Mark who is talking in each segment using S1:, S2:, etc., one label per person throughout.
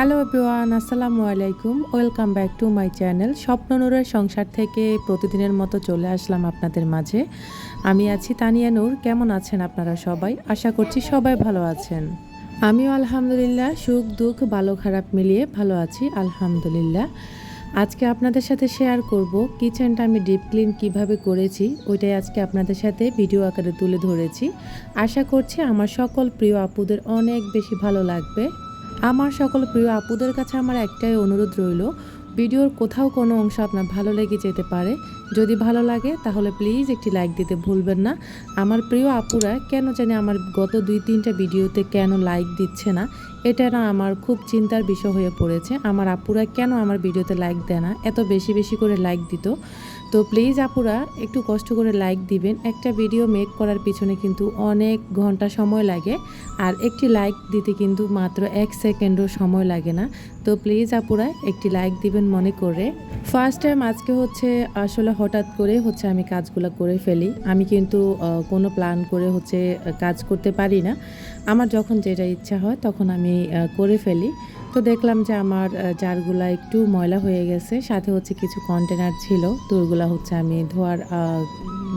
S1: Hello everyone, আসসালামু আলাইকুম। Welcome back to my channel. স্বপ্ননূরের সংসার থেকে প্রতিদিনের মতো চলে আসলাম আপনাদের মাঝে। আমি আছি তানিয়া নূর। কেমন আছেন আপনারা সবাই? আশা করছি সবাই ভালো আছেন। আমিও আলহামদুলিল্লাহ, সুখ, দুঃখ ভালো খারাপ মিলিয়ে ভালো আছি, আলহামদুলিল্লাহ। আজকে আপনাদের সাথে শেয়ার করব কিচেনটা আমি ডিপ ক্লিন কীভাবে করেছি, ওইটাই আজকে আপনাদের সাথে ভিডিও আকারে তুলে ধরেছি। আশা করছি আমার সকল প্রিয় আপুদের অনেক বেশি ভালো লাগবে। আমার সকল প্রিয় আপুদের কাছে আমার একটাই অনুরোধ রইল, ভিডিওর কোথাও কোনো অংশ আপনার ভালো লেগে যেতে পারে। যদি ভালো লাগে, তাহলে প্লিজ একটি লাইক দিতে ভুলবেন না। আমার প্রিয় আপুরা, কেন জানি আমার গত দুই তিনটা ভিডিওতে কেন লাইক দিচ্ছে না? এটা না আমার খুব চিন্তার বিষয় হয়ে পড়েছে। আমার আপুরা কেন আমার ভিডিওতে লাইক দেয় না? এত বেশি বেশি করে লাইক দিত। তো প্লিজ আপুরা, একটু কষ্ট করে লাইক দিবেন। একটা ভিডিও মেক করার পিছনে কিন্তু অনেক ঘণ্টা সময় লাগে। আর একটি লাইক দিতে কিন্তু মাত্র এক সেকেন্ডও সময় লাগে না। তো প্লিজ আপুরা, একটি লাইক দিবেন মনে করে। ফার্স্ট টাইম আজকে হচ্ছে, আসলে হঠাৎ করে হচ্ছে আমি কাজগুলো করে ফেলি। আমি কিন্তু কোনো প্ল্যান করে হচ্ছে কাজ করতে পারি না। আমার যখন যেটা ইচ্ছা হয় তখন আমি করে ফেলি। তো দেখলাম যে আমার জারগুলা একটু ময়লা হয়ে গেছে, সাথে হচ্ছে কিছু কন্টেনার ছিল, তো হচ্ছে আমি ধোয়ার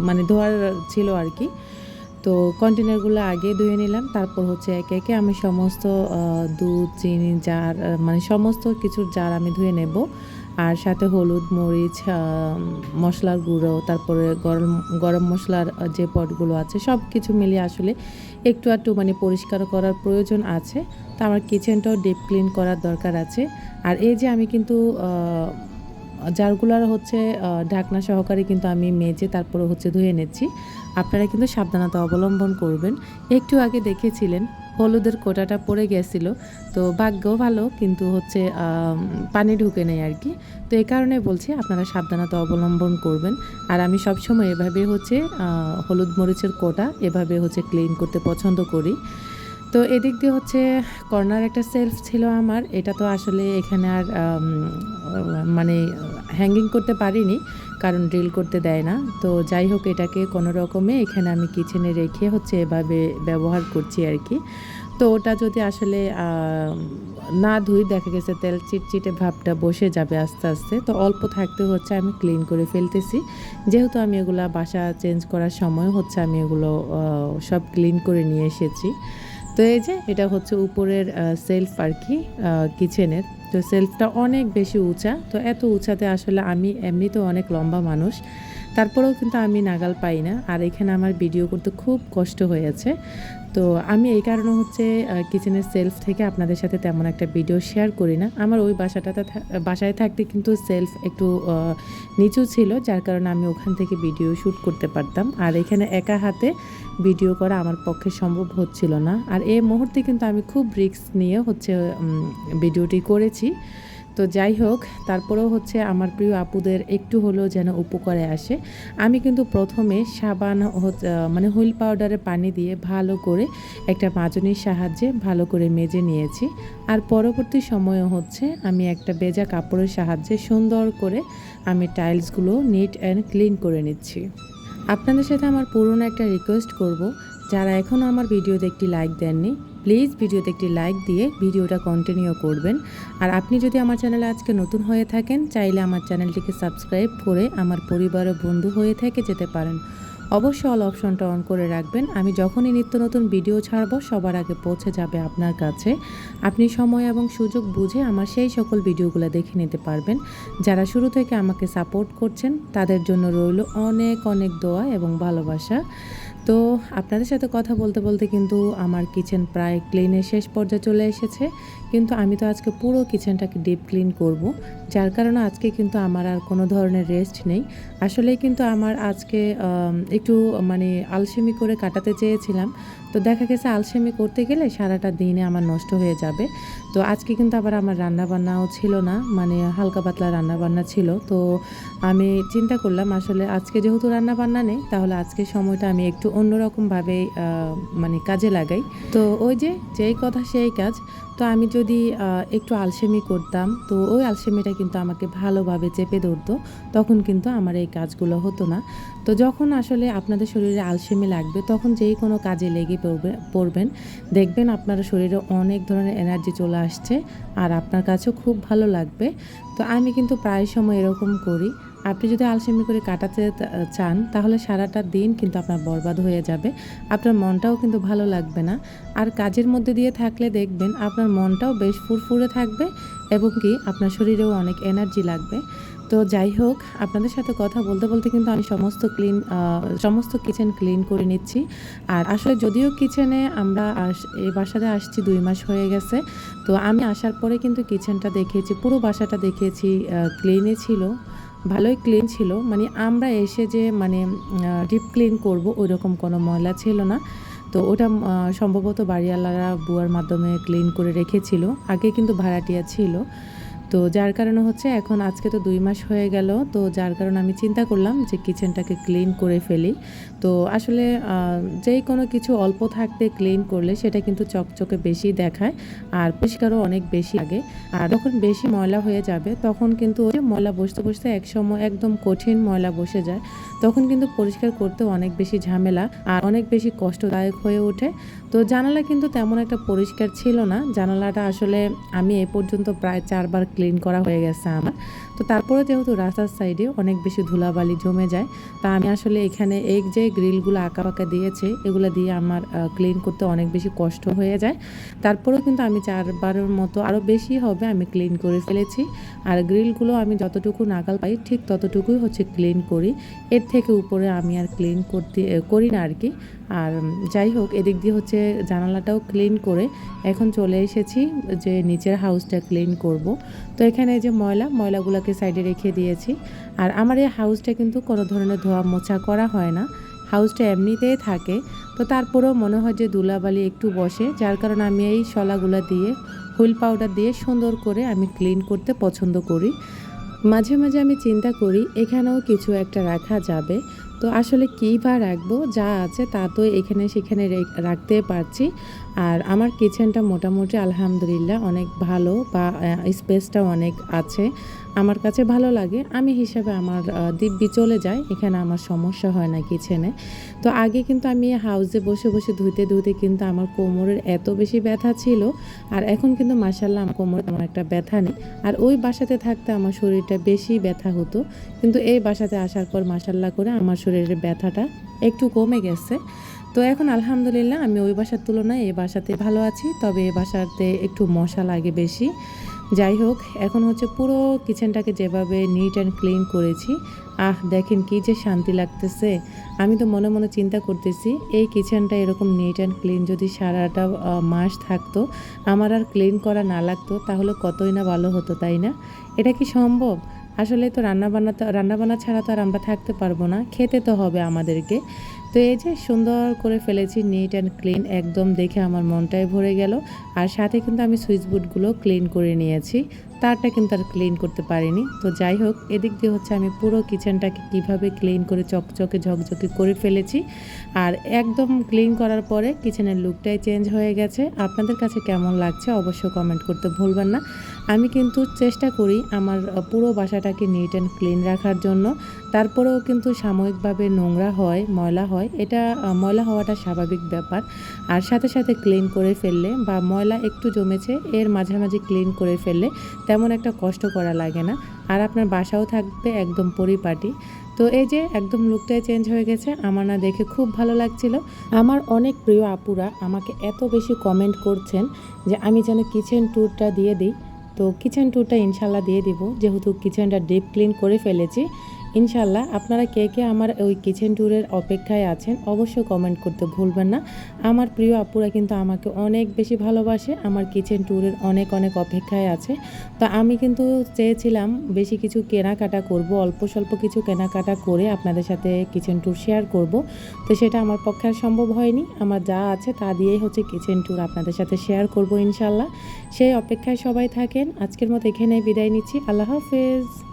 S1: মানে ধোয়ার ছিল আর কি তো কন্টেনারগুলো আগে ধুয়ে নিলাম, তারপর হচ্ছে একে একে আমি সমস্ত দুধ, চিনি, জার মানে সমস্ত কিছুর জার আমি ধুয়ে নেব। আর সাথে হলুদ, মরিচ মশলার গুঁড়ো, তারপরে গরম গরম মশলার যে পটগুলো আছে সব কিছু মিলিয়ে আসলে একটু একটু মানে পরিষ্কার করার প্রয়োজন আছে। তো আমার কিচেনটাও ডিপ ক্লিন করার দরকার আছে। আর এই যে আমি কিন্তু জারগুলার হচ্ছে ঢাকনা সহকারে কিন্তু আমি মেজে তারপরে হচ্ছে ধুয়ে নিচ্ছি। আপনারা কিন্তু সাবধানতা অবলম্বন করবেন। একটু আগে দেখেছিলেন, হলুদের কোটাটা পড়ে গেছিল। তো ভাগ্য ভালো, কিন্তু হচ্ছে পানি ঢুকে নেই আর কি। তো এই কারণে বলছি, আপনারা সাবধানতা অবলম্বন করবেন। আর আমি সবসময় এভাবে হচ্ছে হলুদ মরিচের কোটা এভাবে হচ্ছে ক্লিন করতে পছন্দ করি। তো এদিক দিয়ে হচ্ছে কর্নার একটা সেলফ ছিল আমার। এটা তো আসলে এখানে আর মানে হ্যাঙ্গিং করতে পারিনি, কারণ ড্রিল করতে দেয় না। তো যাই হোক, এটাকে কোনো রকমে এখানে আমি কিচেনে রেখে হচ্ছে এভাবে ব্যবহার করছি আর কি। তো ওটা যদি আসলে না ধুই, দেখা গেছে তেল চিটচিটে ভাবটা বসে যাবে আস্তে আস্তে। তো অল্প থাকতে হচ্ছে, আমি ক্লিন করে ফেলতেছি। যেহেতু আমি এগুলো বাসা চেঞ্জ করার সময় হচ্ছে, আমি এগুলো সব ক্লিন করে নিয়ে এসেছি। তো এই যে এটা হচ্ছে উপরের সেলফ আর কি কিচেনের তো সেলফটা অনেক বেশি উঁচা। তো এত উঁচাতে আসলে আমি এমনিতেও অনেক লম্বা মানুষ। তারপরেও কিন্তু আমি নাগাল পাই না। আর এখানে আমার ভিডিও করতে খুব কষ্ট হয়েছে। তো আমি এই কারণে হচ্ছে কিচেনের সেলফ থেকে আপনাদের সাথে তেমন একটা ভিডিও শেয়ার করি না। আমার ওই বাসাটাতে বাসায় থাকতে কিন্তু সেলফ একটু নিচু ছিল, যার কারণে আমি ওখান থেকে ভিডিও শ্যুট করতে পারতাম। আর এখানে একা হাতে ভিডিও করা আমার পক্ষে সম্ভব হচ্ছিল না। আর এই মুহূর্তে কিন্তু আমি খুব রিস্ক নিয়ে হচ্ছে ভিডিওটি করেছি। তো যাই হোক, তারপরেও হচ্ছে আমার প্রিয় আপুদের একটু হলেও যেন উপকারে আসে। আমি কিন্তু প্রথমে সাবান মানে হুইল পাউডারের পানি দিয়ে ভালো করে একটা মাজনির সাহায্যে ভালো করে মেজে নিয়েছি। আর পরবর্তী সময়ে হচ্ছে আমি একটা বেজা কাপড়ের সাহায্যে সুন্দর করে আমি টাইলসগুলো নিট অ্যান্ড ক্লিন করে নিচ্ছি। আপনাদের সাথে আমার পুরনো একটা রিকোয়েস্ট করব। যারা এখনও আমার ভিডিওতে একটি লাইক দেননি প্লিজ ভিডিওতে একটি লাইক দিয়ে ভিডিওটা কন্টিনিউ করবেন। আর আপনি যদি আমার চ্যানেলে আজকে নতুন হয়ে থাকেন, চাইলে আমার চ্যানেলটিকে সাবস্ক্রাইব করে আমার পরিবার ও বন্ধু হয়ে থেকে যেতে পারেন। অবশ্যই অল অপশনটা অন করে রাখবেন। আমি যখনই নিত্য নতুন ভিডিও ছাড়বো, সবার আগে পৌঁছে যাবে আপনার কাছে। আপনি সময় এবং সুযোগ বুঝে আমার সেই সকল ভিডিওগুলো দেখে নিতে পারবেন। যারা শুরু থেকে আমাকে সাপোর্ট করছেন, তাদের জন্য রইল অনেক অনেক দোয়া এবং ভালোবাসা। তো আপনাদের সাথে কথা বলতে বলতে কিন্তু আমার কিচেন প্রায় ক্লিনের শেষ পর্যায়ে চলে এসেছে। কিন্তু আমি তো আজকে পুরো কিচেনটাকে ডিপ ক্লিন করব। যার কারণে আজকে কিন্তু আমার আর কোনো ধরনের রেস্ট নেই। আসলেই কিন্তু আমার আজকে একটু মানে আলসেমি করে কাটাতে চেয়েছিলাম। তো দেখা গেছে আলসেমি করতে গেলে সারাটা দিনে আমার নষ্ট হয়ে যাবে। তো আজকে কিন্তু আবার আমার রান্নাবান্নাও ছিল না মানে হালকা পাতলা রান্নাবান্না ছিল। তো আমি চিন্তা করলাম, আসলে আজকে যেহেতু রান্নাবান্না নেই, তাহলে আজকে সময়টা আমি একটু অন্যরকমভাবে মানে কাজে লাগাই। তো ওই যে, যেই কথা সেই কাজ। তো আমি যদি একটু আলসেমি করতাম, তো ওই আলসেমিটা কিন্তু আমাকে ভালোভাবে চেপে ধরতো। তখন কিন্তু আমার এই কাজগুলো হতো না। তো যখন আসলে আপনাদের শরীরে আলসেমি লাগবে, তখন যেই কোনো কাজে লেগে পড়বে, পড়বেন। দেখবেন আপনার শরীরে অনেক ধরনের এনার্জি চলে আসছে, আর আপনার কাছেও খুব ভালো লাগবে। তো আমি কিন্তু প্রায় সময় এরকম করি। আপনি যদি আলসেমি করে কাটাতে চান, তাহলে সারাটা দিন কিন্তু আপনার বরবাদ হয়ে যাবে। আপনার মনটাও কিন্তু ভালো লাগবে না। আর কাজের মধ্যে দিয়ে থাকলে দেখবেন আপনার মনটাও বেশ ফুরফুরে থাকবে এবং কি আপনার শরীরেও অনেক এনার্জি লাগবে। তো যাই হোক, আপনাদের সাথে কথা বলতে বলতে কিন্তু আমি সমস্ত ক্লিন সমস্ত কিচেন ক্লিন করে নিচ্ছি। আর আসলে যদিও কিচেনে আমরা এই বাসাতে আসছি দুই মাস হয়ে গেছে, তো আমি আসার পরে কিন্তু কিচেনটা দেখিয়েছি পুরো বাসাটা দেখিয়েছি ক্লিনই ছিল। ভালোই ক্লিন ছিল। মানে আমরা এসে যে মানে ডিপ ক্লিন করব ওই রকম কোনো ময়লা ছিল না। তো ওটা সম্ভবত বাড়িওয়ালারা বুয়ার মাধ্যমে ক্লিন করে রেখেছিল। আগে কিন্তু ভাড়াটিয়া ছিল। তো যার কারণে হচ্ছে এখন আজকে তো দুই মাস হয়ে গেল। তো যার কারণে আমি চিন্তা করলাম যে কিচেনটাকে ক্লিন করে ফেলি। তো আসলে যেই কোনো কিছু অল্প থাকতে ক্লিন করলে সেটা কিন্তু চকচকে বেশি দেখায় আর পরিষ্কারও অনেক বেশি লাগে। আর যখন বেশি ময়লা হয়ে যাবে, তখন কিন্তু ওই ময়লা বসতে বসতে এক সময় একদম কঠিন ময়লা বসে যায়। তখন কিন্তু পরিষ্কার করতে অনেক বেশি ঝামেলা আর অনেক বেশি কষ্টদায়ক হয়ে ওঠে। তো জানালা কিন্তু তেমন একটা পরিষ্কার ছিল না। জানালাটা আসলে আমি এ পর্যন্ত প্রায় চারবার ক্লিন করা হয়ে গেছে আমার। তো তারপরে যেহেতু রাস্তার সাইডে অনেক বেশি ধুলাবালি জমে যায়, তা আমি আসলে এখানে এই যে গ্রিলগুলো আঁকা পাকা দিয়েছে, এগুলো দিয়ে আমার ক্লিন করতে অনেক বেশি কষ্ট হয়ে যায়। তারপরেও কিন্তু আমি চারবারের মতো আরও বেশি হবে আমি ক্লিন করে ফেলেছি। আর গ্রিলগুলো আমি যতটুকু নাগাল পাই, ঠিক ততটুকুই হচ্ছে ক্লিন করি। এর থেকে উপরে আমি আর ক্লিন করতে করি না আর কি। আর যাই হোক, এদিক দিয়ে হচ্ছে জানালাটাও ক্লিন করে এখন চলে এসেছি যে নিচের হাউসটা ক্লিন করব। তো এখানে যে ময়লা, ময়লাগুলোকে সাইডে রেখে দিয়েছি। আর আমার এই হাউসটা কিন্তু কোনো ধরনের ধোয়া মোছা করা হয় না। হাউসটা এমনিতেই থাকে। তো তারপরেও মনে হয় যে ধুলাবালি একটু বসে, যার কারণে আমি এই শলাগুলো দিয়ে, হুইল পাউডার দিয়ে সুন্দর করে আমি ক্লিন করতে পছন্দ করি। মাঝে মাঝে আমি চিন্তা করি, এখানেও কিছু একটা রাখা যাবে। তো আসলে কী বা রাখব? যা আছে তা তো এখানে সেখানে রাখতে পারছি। আর আমার কিচেনটা মোটামুটি আলহামদুলিল্লাহ অনেক ভালো বা স্পেসটা অনেক আছে। আমার কাছে ভালো লাগে। আমি হিসাবে আমার দিব্যি চলে যায়। এখানে আমার সমস্যা হয় না কিচেনে। তো আগে কিন্তু আমি হাউসে বসে বসে ধুইতে ধুইতে কিন্তু আমার কোমরের এত বেশি ব্যথা ছিল। আর এখন কিন্তু মাসাল্লাহ আমার কোমরে তেমন একটা ব্যথা নেই। আর ওই বাসাতে থাকতে আমার শরীরটা বেশি ব্যথা হতো। কিন্তু এই বাসাতে আসার পর মাসাল্লাহ করে আমার শরীরের ব্যথাটা একটু কমে গেছে। তো এখন আলহামদুলিল্লাহ আমি ওই বাসার তুলনায় এ বাসাতে ভালো আছি। তবে এ বাসাতে একটু মশা লাগে বেশি। যাই হোক, এখন হচ্ছে পুরো কিচেনটাকে যেভাবে নিট অ্যান্ড ক্লিন করেছি, আহ, দেখেন কি যে শান্তি লাগতেছে। আমি তো মনে মনে চিন্তা করতেছি, এই কিচেনটা এরকম নিট অ্যান্ড ক্লিন যদি সারাটা মাস থাকতো, আমার আর ক্লিন করা না লাগতো, তাহলে কতই না ভালো হতো, তাই না? এটা কি সম্ভব? আসলে তো রান্নাবান্না রান্নাবান্না ছাড়া তো আর আমরা থাকতে পারব না, খেতে তো হবে আমাদেরকে। তো এই যে সুন্দর করে ফেলেছি নিট অ্যান্ড ক্লিন একদম দেখে আমার মনটাই ভরে গেল। আর সাথে কিন্তু আমি সুইচ বোর্ডগুলো ক্লিন করে নিয়েছি। তারটা কিন্তু আর ক্লিন করতে পারিনি। তো যাই হোক, এদিক দিয়ে হচ্ছে আমি পুরো কিচেনটাকে কীভাবে ক্লিন করে চকচকে ঝকঝকে করে ফেলেছি। আর একদম ক্লিন করার পরে কিচেনের লুকটাই চেঞ্জ হয়ে গেছে। আপনাদের কাছে কেমন লাগছে অবশ্যই কমেন্ট করতে ভুলবেন না। আমি কিন্তু চেষ্টা করি আমার পুরো বাসাটাকে নিট অ্যান্ড ক্লিন রাখার জন্য। তারপরেও কিন্তু সাময়িকভাবে নোংরা হয়, ময়লা হয়। এটা ময়লা হওয়াটা স্বাভাবিক ব্যাপার। আর সাথে সাথে ক্লিন করে ফেললে বা ময়লা একটু জমেছে, এর মাঝামাঝি ক্লিন করে ফেললে তেমন একটা কষ্ট করা লাগে না। আর আপনার বাসাও থাকবে একদম পরিপাটি। তো এই যে একদম লুকটাই চেঞ্জ হয়ে গেছে, আমার না দেখে খুব ভালো লাগছিল। আমার অনেক প্রিয় আপুরা আমাকে এত বেশি কমেন্ট করছেন যে আমি যেন কিচেন ট্যুরটা দিয়ে দিই। তো কিচেন টুরটা ইনশাল্লাহ দিয়ে দিব। যেহেতু কিচেনটা ডিপ ক্লিন করে ফেলেছি ইনশাল্লাহ আপনারা কে কে আমার ওই কিচেন ট্যুরের অপেক্ষায় আছেন অবশ্যই কমেন্ট করতে ভুলবেন না। আমার প্রিয় আপুরা কিন্তু আমাকে অনেক বেশি ভালোবাসে, আমার কিচেন ট্যুরের অনেক অনেক অপেক্ষায় আছে। তো আমি কিন্তু চেয়েছিলাম বেশি কিছু কেনাকাটা করব, অল্প স্বল্প কিছু কেনাকাটা করে আপনাদের সাথে কিচেন ট্যুর শেয়ার করব। তো সেটা আমার পক্ষে আর সম্ভব হয়নি। আমার যা আছে তা দিয়েই হচ্ছে কিচেন ট্যুর আপনাদের সাথে শেয়ার করব ইনশাল্লাহ সেই অপেক্ষায় সবাই থাকেন। আজকের মতো এখানে বিদায় নিচ্ছি। আল্লাহ হাফেজ।